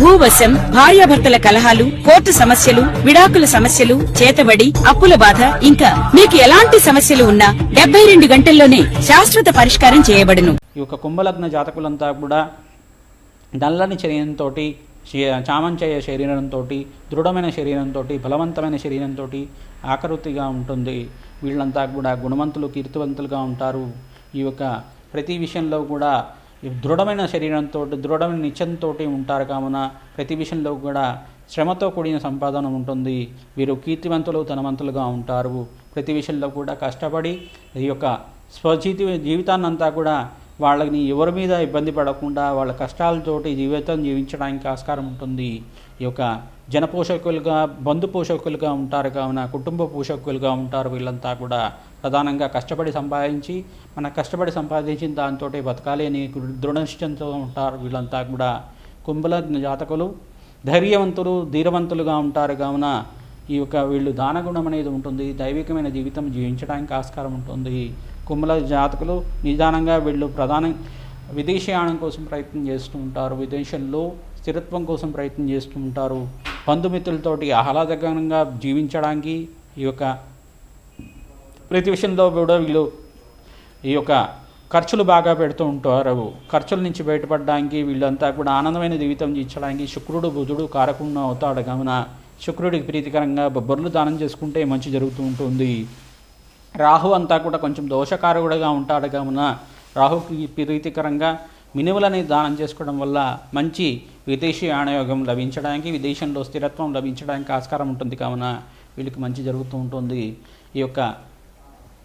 భూవశం భార్యాభర్తల కలహాలు కోర్టు సమస్యలు విడాకుల సమస్యలు చేతబడి అప్పుల బాధ ఇంకా మీకు ఎలాంటి సమస్యలు ఉన్నా డెబ్బై రెండు గంటల్లోనే శాశ్వత పరిష్కారం చేయబడును. ఈ యొక్క కుంభలగ్న జాతకులంతా కూడా నల్లని శరీరంతో చామంచయ శరీరంతో దృఢమైన శరీరంతో బలవంతమైన శరీరంతో ఆకృతిగా ఉంటుంది. వీళ్ళంతా కూడా గుణవంతులు కీర్తివంతులుగా ఉంటారు. ఈ యొక్క ప్రతి విషయంలో కూడా దృఢమైన శరీరంతో దృఢమైన నిత్యంతో ఉంటారు. కావున ప్రతి విషయంలో కూడా శ్రమతో కూడిన సంపాదన ఉంటుంది. వీరు కీర్తివంతులు ధనవంతులుగా ఉంటారు. ప్రతి విషయంలో కూడా కష్టపడి ఈ యొక్క స్వజీవి జీవితాన్నంతా కూడా వాళ్ళని ఎవరి మీద ఇబ్బంది పడకుండా వాళ్ళ కష్టాలతోటి జీవితం జీవించడానికి ఆస్కారం ఉంటుంది. ఈ యొక్క జన పోషకులుగా బంధు పోషకులుగా ఉంటారు కావున కుటుంబ పోషకులుగా ఉంటారు వీళ్ళంతా కూడా ప్రధానంగా కష్టపడి సంపాదించి మన కష్టపడి సంపాదించిన దాంతో బతకాలి అని దృఢనిశ్చయంతో ఉంటారు వీళ్ళంతా కూడా. కుంభల జాతకులు ధైర్యవంతులు ధీరవంతులుగా ఉంటారు కావున ఈ యొక్క వీళ్ళు దానగుణం అనేది ఉంటుంది. దైవికమైన జీవితం జీవించడానికి ఆస్కారం ఉంటుంది. కుంభల జాతకులు నిదానంగా వీళ్ళు ప్రధాన విదేశీయానం కోసం ప్రయత్నం చేస్తూ ఉంటారు. విదేశంలో స్థిరత్వం కోసం ప్రయత్నం చేస్తూ ఉంటారు. బంధుమిత్రులతోటి ఆహ్లాదకరంగా జీవించడానికి ఈ యొక్క ప్రతి విషయంలో కూడా వీళ్ళు ఈ యొక్క ఖర్చులు బాగా పెడుతూ ఉంటారు. ఖర్చుల నుంచి బయటపడడానికి వీళ్ళంతా కూడా ఆనందమైన జీవితం జీవించడానికి శుక్రుడు బుధుడు కారకుండా అవుతాడు. కావున శుక్రుడికి ప్రీతికరంగా బొబ్బర్లు దానం చేసుకుంటే మంచి జరుగుతూ ఉంటుంది. రాహు అంతా కూడా కొంచెం దోషకారకుడుగా ఉంటాడు కావున రాహుకి ప్రీతికరంగా మినువులని దానం చేసుకోవడం వల్ల మంచి విదేశీ ఆనయోగం లభించడానికి విదేశంలో స్థిరత్వం లభించడానికి ఆస్కారం ఉంటుంది కావున వీళ్ళకి మంచి జరుగుతూ ఉంటుంది. ఈ యొక్క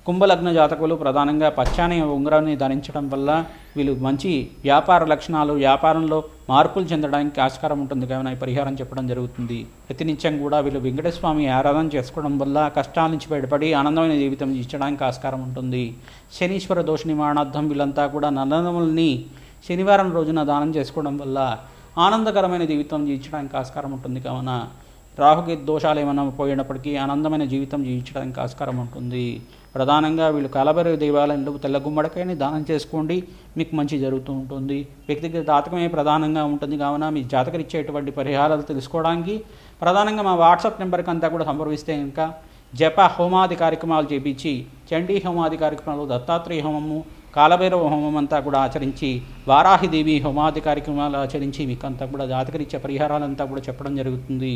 కుంభలగ్న జాతకులు ప్రధానంగా పచ్చాని ఉంగరాన్ని ధరించడం వల్ల వీళ్ళు మంచి వ్యాపార లక్షణాలు వ్యాపారంలో మార్పులు చెందడానికి ఆస్కారం ఉంటుంది. కావున పరిహారం చెప్పడం జరుగుతుంది. ప్రతినిత్యం కూడా వీళ్ళు వెంకటస్వామి ఆరాధన చేసుకోవడం వల్ల కష్టాల నుంచి బయటపడి ఆనందమైన జీవితం జీవించడానికి ఆస్కారం ఉంటుంది. శనీశ్వర దోష నివారణార్థం వీళ్ళంతా కూడా నల్లనముల్ని శనివారం రోజున దానం చేసుకోవడం వల్ల ఆనందకరమైన జీవితం జీవించడానికి ఆస్కారం ఉంటుంది. కావున రాహుకి దోషాలు ఏమైనా పోయినప్పటికీ ఆనందమైన జీవితం జీవించడానికి ఆస్కారం ఉంటుంది. ప్రధానంగా వీళ్ళు కాలభైరవ దేవాలయంలో తెల్ల గుమ్మడికాయని దానం చేసుకోండి. మీకు మంచి జరుగుతూ ఉంటుంది. వ్యక్తిగత జాతకమే ప్రధానంగా ఉంటుంది. కావున మీ జాతకరిచ్చేటువంటి పరిహారాలు తెలుసుకోవడానికి ప్రధానంగా మా వాట్సాప్ నెంబర్కి అంతా కూడా సంప్రదిస్తే ఇంకా జప హోమాది కార్యక్రమాలు చేపించి చండీ హోమాది కార్యక్రమాలు దత్తాత్రేయ హోమము కాలభైరవ హోమం అంతా కూడా ఆచరించి వారాహిదేవి హోమాది కార్యక్రమాలు ఆచరించి మీకు అంతా కూడా జాతకరిచ్చే పరిహారాలంతా కూడా చెప్పడం జరుగుతుంది.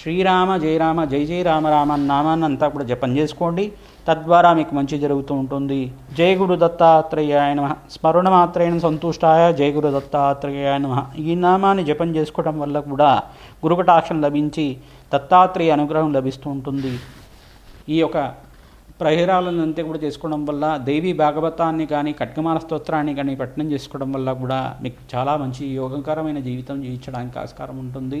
శ్రీరామ జయరామ జై జయ రామ రామ నామాన్ని అంతా కూడా జపం చేసుకోండి. తద్వారా మీకు మంచి జరుగుతూ ఉంటుంది. జయ గురు దత్తాత్రేయాయ నమ. స్మరణ మాత్రేణ సంతుష్టాయ జయ గురు దత్తాత్రేయాయ నమ. ఈ నామాన్ని జపం చేసుకోవడం వల్ల కూడా గురుకటాక్షం లభించి దత్తాత్రేయ అనుగ్రహం లభిస్తూ ఉంటుంది. ఈ యొక్క ప్రహేరాలను అంతే కూడా చేసుకోవడం వల్ల దేవి భాగవతాన్ని కానీ ఖడ్గమాల స్తోత్రాన్ని కానీ పఠనం చేసుకోవడం వల్ల కూడా మీకు చాలా మంచి యోగకరమైన జీవితం జీవించడానికి ఆస్కారం ఉంటుంది.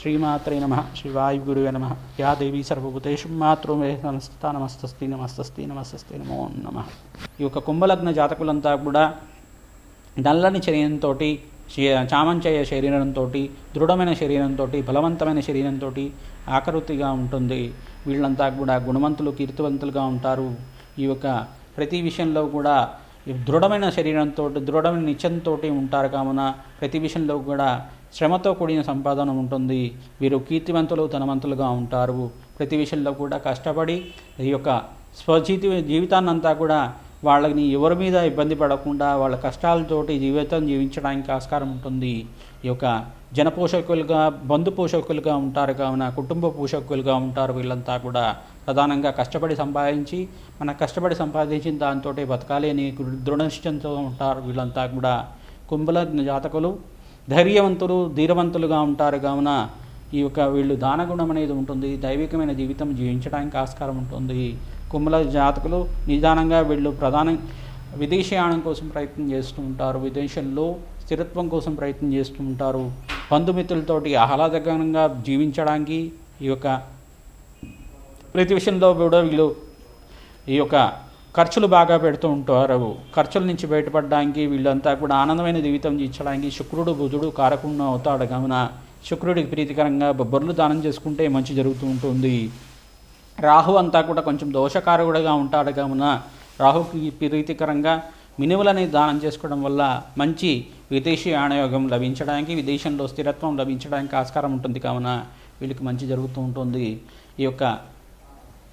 శ్రీమాత్రే నమ శ్రీవాయుగురువే నమ. యా దేవి సర్వభూతేషు మాతృమే నమస్త నమస్తస్తి నమస్తస్తి నమస్తస్తి నమో నమ. ఈ యొక్క కుంభలగ్న జాతకులంతా కూడా నల్లని శరీరంతో చామంచయ శరీరంతో దృఢమైన శరీరంతో బలవంతమైన శరీరంతో ఆకృతిగా ఉంటుంది. వీళ్ళంతా కూడా గుణవంతులు కీర్తివంతులుగా ఉంటారు. ఈ యొక్క ప్రతి విషయంలో కూడా దృఢమైన శరీరంతో దృఢమైన నిత్యంతో ఉంటారు. కావున ప్రతి విషయంలో కూడా శ్రమతో కూడిన సంపాదన ఉంటుంది. వీరు కీర్తివంతులు ధనవంతులుగా ఉంటారు. ప్రతి విషయంలో కూడా కష్టపడి ఈ యొక్క స్వజీవి జీవితాన్నంతా కూడా వాళ్ళని ఎవరి మీద ఇబ్బంది పడకుండా వాళ్ళ కష్టాలతోటి జీవితం జీవించడానికి ఆస్కారం ఉంటుంది. ఈ యొక్క జన పోషకులుగా బంధు పోషకులుగా ఉంటారు కావున కుటుంబ పోషకులుగా ఉంటారు వీళ్ళంతా కూడా ప్రధానంగా కష్టపడి సంపాదించి మన కష్టపడి సంపాదించిన దాంతో బతకాలి అని దృఢనిశ్చయంతో ఉంటారు వీళ్ళంతా కూడా. కుంభల జాతకులు ధైర్యవంతులు ధీరవంతులుగా ఉంటారు కావున ఈ యొక్క వీళ్ళు దానగుణం అనేది ఉంటుంది. దైవికమైన జీవితం జీవించడానికి ఆస్కారం ఉంటుంది. కుమ్మల జాతకులు నిదానంగా వీళ్ళు ప్రధాన విదేశీయానం కోసం ప్రయత్నం చేస్తూ ఉంటారు. విదేశంలో స్థిరత్వం కోసం ప్రయత్నం చేస్తూ ఉంటారు. బంధుమిత్రులతోటి ఆహ్లాదకరంగా జీవించడానికి ఈ యొక్క ప్రతి విషయంలో కూడా వీళ్ళు ఈ యొక్క ఖర్చులు బాగా పెడుతూ ఉంటారు. ఖర్చుల నుంచి బయటపడడానికి వీళ్ళంతా కూడా ఆనందమైన జీవితం జీవించడానికి శుక్రుడు బుధుడు కారకుండా అవుతాడు. కావున శుక్రుడికి ప్రీతికరంగా బొబ్బర్లు దానం చేసుకుంటే మంచి జరుగుతూ ఉంటుంది. రాహు అంతా కూడా కొంచెం దోషకారకుడుగా ఉంటాడు కావున రాహుకి ప్రీతికరంగా మినువులని దానం చేసుకోవడం వల్ల మంచి విదేశీ ఆనయోగం లభించడానికి విదేశంలో స్థిరత్వం లభించడానికి ఆస్కారం ఉంటుంది కావున వీళ్ళకి మంచి జరుగుతూ ఉంటుంది. ఈ యొక్క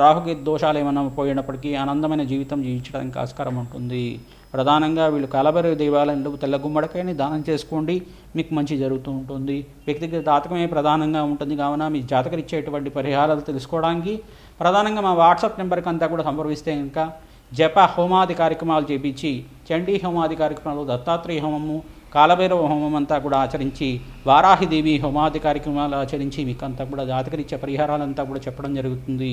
రాహుకి దోషాలు ఏమైనా పోయినప్పటికీ ఆనందమైన జీవితం జీవించడానికి ఆస్కారం ఉంటుంది. ప్రధానంగా వీళ్ళు కలబరి దేవాలయంలో తెల్ల గుమ్మడికాయని దానం చేసుకోండి. మీకు మంచి జరుగుతూ ఉంటుంది. వ్యక్తిగత జాతకమే ప్రధానంగా ఉంటుంది కావున మీ జాతకం ఇచ్చేటువంటి పరిహారాలు తెలుసుకోవడానికి. ప్రధానంగా మా వాట్సాప్ నెంబర్కి అంతా కూడా సంప్రదిస్తే ఇంకా జప హోమాది కార్యక్రమాలు చేపించి చండీ హోమాది కార్యక్రమాలు దత్తాత్రేయ హోమము కాలభైరవ హోమం అంతా కూడా ఆచరించి వారాహిదేవి హోమాది కార్యక్రమాలు ఆచరించి మీకు అంతా కూడా జాతకరిచ్చే పరిహారాలంతా కూడా చెప్పడం జరుగుతుంది.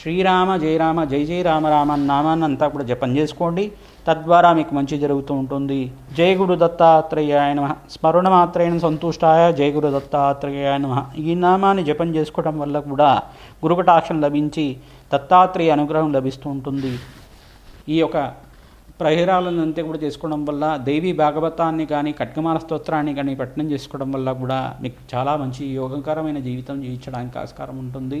శ్రీరామ జయరామ జై జయ రామ రామ అన్న నామాన్ని అంతా కూడా జపం చేసుకోండి. తద్వారా మీకు మంచి జరుగుతూ ఉంటుంది. జయ గురు దత్తాత్రేయాయ నమ. స్మరణ మాత్రేణ సంతుష్టాయ జయ గురు దత్తాత్రేయ నమ. ఈ నామాన్ని జపం చేసుకోవడం వల్ల కూడా గురుకటాక్షం లభించి దత్తాత్రేయ అనుగ్రహం లభిస్తూ ఉంటుంది. ఈ యొక్క ప్రహేరాలను అంతే కూడా చేసుకోవడం వల్ల దేవి భాగవతాన్ని కానీ ఖడ్గమాల స్తోత్రాన్ని కానీ పఠనం చేసుకోవడం వల్ల కూడా మీకు చాలా మంచి యోగకరమైన జీవితం జీవించడానికి ఆస్కారం ఉంటుంది.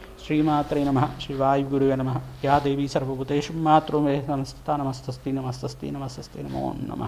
శ్రీమాత్రే నమ శ్రీవాయుగురువే నమ యా దేవీ సర్వభూతేషు మాతృమే నమస్తా నమస్తస్తి నమస్తస్తి నమస్తస్తి నమో నమ